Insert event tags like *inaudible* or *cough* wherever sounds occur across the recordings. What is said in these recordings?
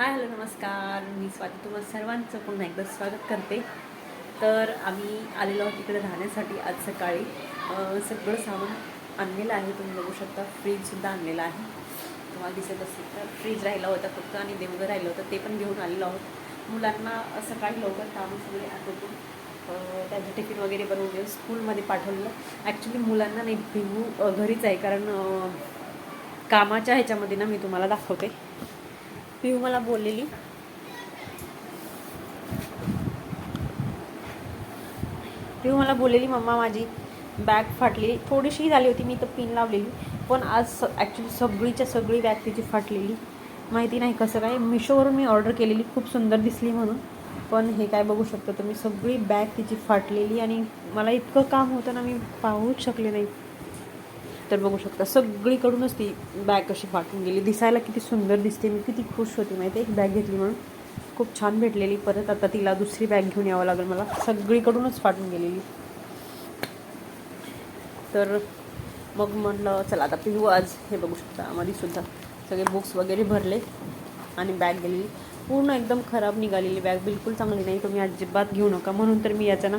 Hi hello नमस्कार. मी स्वाती तुम्हाला सर्वांचं पुन्हा एकदा स्वागत करते. तर आम्ही आलेलो आहोत तिकडे राहण्यासाठी आज सकाळी. सगळं सामान आणलेलं आहे तुम्ही बघू शकता. फ्रीजसुद्धा आणलेला आहे. तुम्हाला दिसत असेल तर फ्रीज राहिला होता फक्त आणि देवघर राहिलं होतं. ते पण घेऊन आलेलो आहोत. मुलांना सकाळी लवकर कामं सगळे आटोपून त्यांचं टिफिन वगैरे बनवून देऊन स्कूलमध्ये पाठवलं ॲक्च्युली मुलांना नाही भिवू घरीच आहे. कारण कामाच्या ह्याच्यामध्ये ना मी तुम्हाला दाखवते. पिहू मला बोललेली. पिहू मला बोललेली मम्मा माझी बॅग फाटली थोडीशी झाली होती मी तर पिन लावलेली. पण आज ॲक्च्युली सगळीच्या सगळी बॅग तिची फाटलेली. माहिती नाही कसं काय. मिशोवरून मी ऑर्डर केलेली. खूप सुंदर दिसली म्हणून. पण हे काय बघू शकता. तुम्ही सगळी बॅग तिची फाटलेली आणि मला इतकं काम होतं ना मी पाहूच शकले नाही. तर बघू शकता. सगळीकडूनच ती बॅग अशी फाटून गेली. दिसायला किती सुंदर दिसते. मी किती खुश होती माहिती आहे. एक बॅग घेतली म्हणून. खूप छान भेटलेली. परत आता तिला दुसरी बॅग घेऊन यावं लागेल मला. सगळीकडूनच फाटून गेलेली. तर मग म्हटलं चला आता पिहू आज. हे बघू शकता. आम्हाला सुद्धा सगळे बुक्स वगैरे भरले आणि बॅग गेलेली. पूर्ण एकदम खराब निघालेली बॅग बिलकुल चांगली नाही. तुम्ही अजिबात घेऊ नका. म्हणून तर मी याचा ना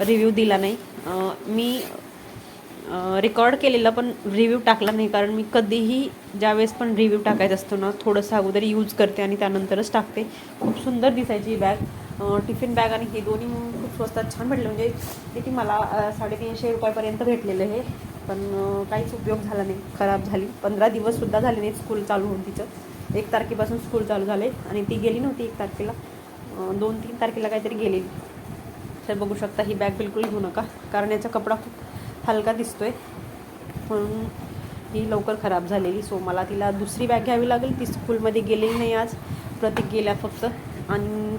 रिव्ह्यू दिला नाही. मी रेकॉर्ड केलेला पण रिव्ह्यू टाकला नाही. कारण मी कधीही ज्यावेळेस पण रिव्ह्यू टाकायचा असतो ना थोडंसं अगोदर यूज करते आणि त्यानंतरच टाकते. खूप सुंदर दिसायची ही बॅग टिफिन बॅग आणि हे दोन्ही खूप स्वस्तात छान भेटले. म्हणजे किती मला साडेतीनशे रुपयापर्यंत भेटलेलं हे. पण काहीच उपयोग झाला नाही. खराब झाली. पंधरा दिवससुद्धा झाले नाही स्कूल चालू होऊन तिचं. एक तारखेपासून स्कूल चालू झाले आणि ती गेली नव्हती एक तारखेला. दोन तीन तारखेला काहीतरी गेलेली. तर बघू शकता ही बॅग बिलकुल घेऊ नका. कारण याचा कपडा खूप हलका दिसतोय. म्हणून ही लवकर खराब झालेली. सो मला तिला दुसरी बॅग घ्यावी लागेल. ती स्कूलमध्ये गेलेली नाही आज. प्रतीक गेल्या फक्त. आणि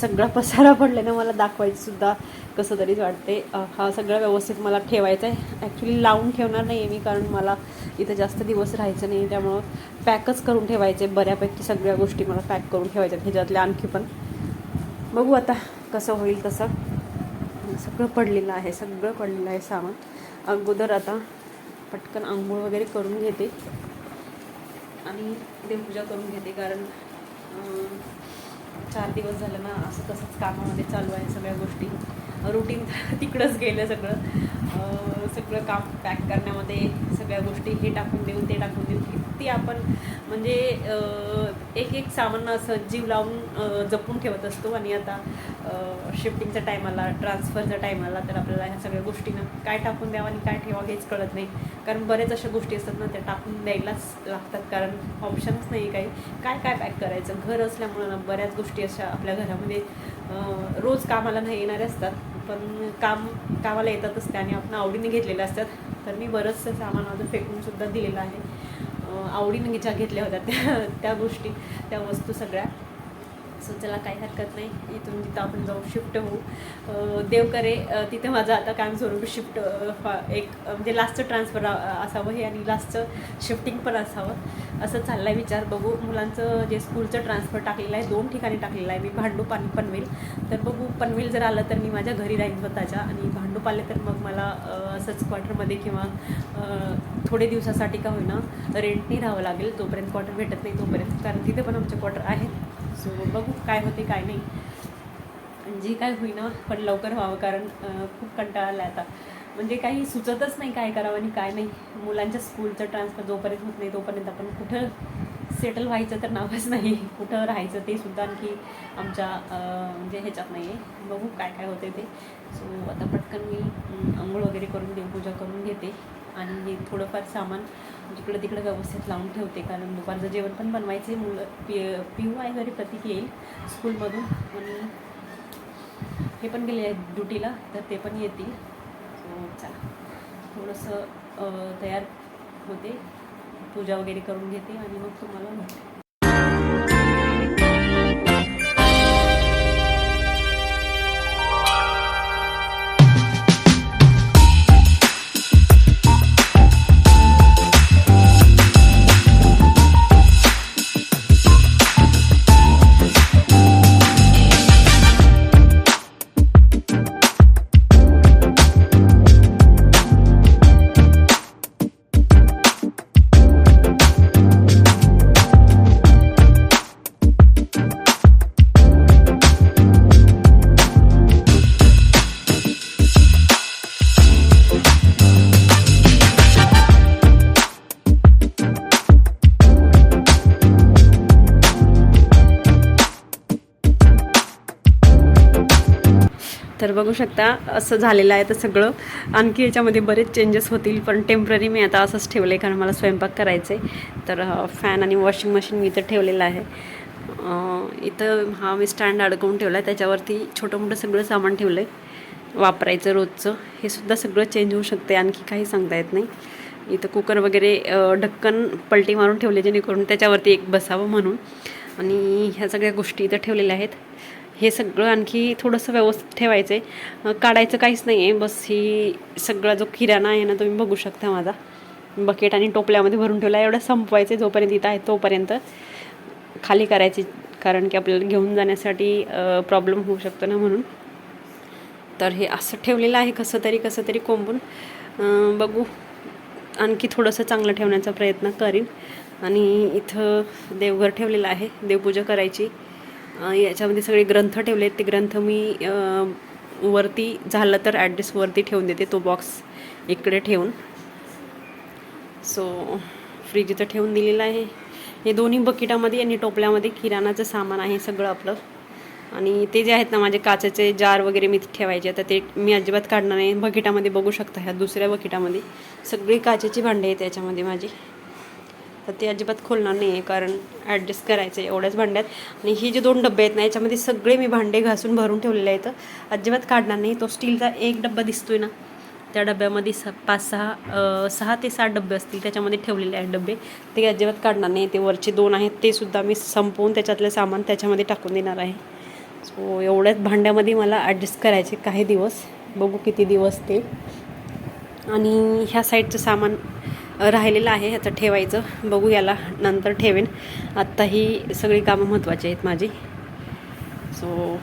सगळा पसारा पडल्यानं मला दाखवायचंसुद्धा कसं तरीच वाटते हा सगळं व्यवस्थित मला ठेवायचं आहे. ॲक्च्युली लावून ठेवणार नाही आहे मी कारण मला इथं जास्त दिवस राहायचं नाही. त्यामुळं पॅकच करून ठेवायचे. बऱ्यापैकी सगळ्या गोष्टी मला पॅक करून ठेवायच्या ह्याच्यातल्या आणखी पण. बघू आता कसं होईल तसं. सगळं पडलेलं आहे सगळं पडलेलं आहे सामान. अगोदर आता पटकन आंघोळ वगैरे करून घेते. आणि देवपूजा करून घेते कारण चार दिवस झालं ना असं तसंच कामामध्ये चालू आहे सगळ्या गोष्टी. रुटीन *laughs* तिकडंच गेलं सगळं. सगळं काम पॅक करण्यामध्ये सगळ्या गोष्टी हे टाकून देऊ ते टाकून देऊ किती आपण म्हणजे एक एक सामान असं जीव लावून जपून ठेवत असतो आणि आता शिफ्टिंगच्या टायमाला टाईम टायमाला तर आपल्याला ह्या सगळ्या गोष्टीनं काय टाकून द्यावं आणि काय ठेवावं हेच कळत नाही. कारण बरेच अशा गोष्टी असतात ना त्या टाकून द्यायलाच लागतात. कारण ऑप्शनच नाही काही. काय काय पॅक करायचं? घर असल्यामुळं ना बऱ्याच गोष्टी अशा आपल्या घरामध्ये रोज कामाला नाही येणारे असतात. पण काम कामाला येतातच त्या आणि आपण आवडीने घेतलेल्या असतात. तर मी बरंचसं सामान माझं फेकूनसुद्धा दिलेलं आहे. आवडीने ज्या घेतल्या होत्या त्या त्या गोष्टी त्या वस्तू सगळ्या. सो चला काही हरकत नाही. इथून तिथं आपण जाऊ शिफ्ट होऊ. देव करे तिथे माझं आता कायमस्वरूपी शिफ्ट एक म्हणजे लास्टचं ट्रान्सफर असावं हे आणि लास्टचं शिफ्टिंग पण असावं. असं चाललाय आहे विचार. बघू मुलांचं जे स्कूलचं ट्रान्सफर टाकलेलं आहे दोन ठिकाणी टाकलेलं आहे. मी भांडूप आणि पनवेल. तर बघू पनवेल जर आलं तर मी माझ्या घरी राहीन स्वतःच्या आणि भांडूप आले तर मग मला असंच क्वार्टरमध्ये किंवा थोडे दिवसासाठी का होईना रेंटनी राहावं लागेल. जोपर्यंत क्वार्टर भेटत नाही तोपर्यंत. कारण तिथे पण आमचे क्वार्टर आहेत. सो बघू काय होते काय नाही. जे काय होईना पण लवकर व्हावं कारण खूप कंटाळा आला आता. म्हणजे काही सुचतच नाही काय करावं आणि काय नाही. मुलांच्या स्कूलचं ट्रान्सफर जोपर्यंत होत नाही तोपर्यंत आपण कुठं सेटल व्हायचं तर नावच नाही. कुठं राहायचं ते सुद्धा आणखी आमच्या म्हणजे ह्याच्यात नाही आहे बघू काय काय होते ते. सो आता पटकन मी आंघोळ वगैरे करून देवपूजा करून घेते. आणि थोडंफार सामान जिकडं तिकडं व्यवस्थित लावून ठेवते. कारण दुपारचं जेवण पण बनवायचे मुलं पि पिऊ आहे घरी प्रतीक येईल स्कूलमधून. आणि हे पण गेले आहेत ड्युटीला तर ते पण येतील. चला. थोडंसं तयार होते. पूजा वगैरे करून घेते आणि मग तुम्हाला भेटते. तर बघू शकता असं झालेलं आहे तर सगळं. आणखी याच्यामध्ये बरेच चेंजेस होतील पण टेंपररी मी आता असंच ठेवलं आहे कारण मला स्वयंपाक करायचं आहे तर फॅन आणि वॉशिंग मशीन मी इथं ठेवलेलं आहे. इथं हा मी स्टँड अडकवून ठेवला आहे त्याच्यावरती छोटं मोठं सगळं सामान ठेवलं आहे वापरायचं रोजचं हे सुद्धा सगळं चेंज होऊ शकते आणखी काही सांगता येत नाही. इथं कुकर वगैरे ढक्कन पलटी मारून ठेवले जेणेकरून त्याच्यावरती एक बसावं म्हणून. आणि ह्या सगळ्या गोष्टी इथं ठेवलेल्या आहेत. हे सगळं आणखी थोडंसं व्यवस्थित ठेवायचं आहे काढायचं काहीच नाही आहे बस ही सगळा जो किराणा आहे ना तुम्ही बघू शकता माझा. बकेट आणि टोपल्यामध्ये भरून ठेवला एवढं संपवायचं जोपर्यंत इथं आहे तोपर्यंत. खाली करायची कारण की आपल्याला घेऊन जाण्यासाठी प्रॉब्लेम होऊ शकतो ना म्हणून. तर हे असं ठेवलेलं आहे कसं तरी कसं तरी कोंबून. बघू. आणखी थोडंसं चांगलं ठेवण्याचा प्रयत्न करीन. आणि इथं देवघर ठेवलेलं आहे. देवपूजा करायची. याच्यामध्ये सगळे ग्रंथ ठेवले आहेत. ते ग्रंथ मी वरती झालं तर ॲड्रेस वरती ठेवून देते. तो बॉक्स इकडे ठेवून. सो फ्रीज इथं ठेवून दिलेलं आहे. हे दोन्ही बकेटामध्ये आणि टोपल्यामध्ये किराणाचं सामान आहे सगळं आपलं. आणि ते जे आहेत ना माझे काचेचे जार वगैरे मी ठेवायचे. तर ते मी अजिबात काढणार नाही. बकेटामध्ये बघू शकता ह्या दुसऱ्या बकेटामध्ये सगळी काचेची भांडी आहेत त्याच्यामध्ये माझी. तर ते अजिबात खोलणार नाही आहे कारण ॲडजस्ट करायचं आहे एवढ्याच भांड्यात. आणि ही जे दोन डबे आहेत ना याच्यामध्ये सगळे मी भांडे घासून भरून ठेवलेले आहेत. अजिबात काढणार नाही. तो स्टीलचा एक डब्बा दिसतोय ना त्या डब्यामध्ये स पाच सहा सहा ते सात डबे असतील त्याच्यामध्ये ठेवलेले आहेत डबे ते अजिबात काढणार नाही. ते वरचे दोन आहेत ते सुद्धा मी संपवून त्याच्यातलं सामान त्याच्यामध्ये टाकून देणार आहे. सो एवढ्याच भांड्यामध्ये मला ॲडजस्ट करायचे काही दिवस. बघू किती दिवस ते. आणि ह्या साईडचं सामान राहिलेलं आहे ह्याचं ठेवायचं. बघू याला नंतर ठेवेन. आत्ता ही सगळी कामं महत्त्वाची आहेत माझी. सो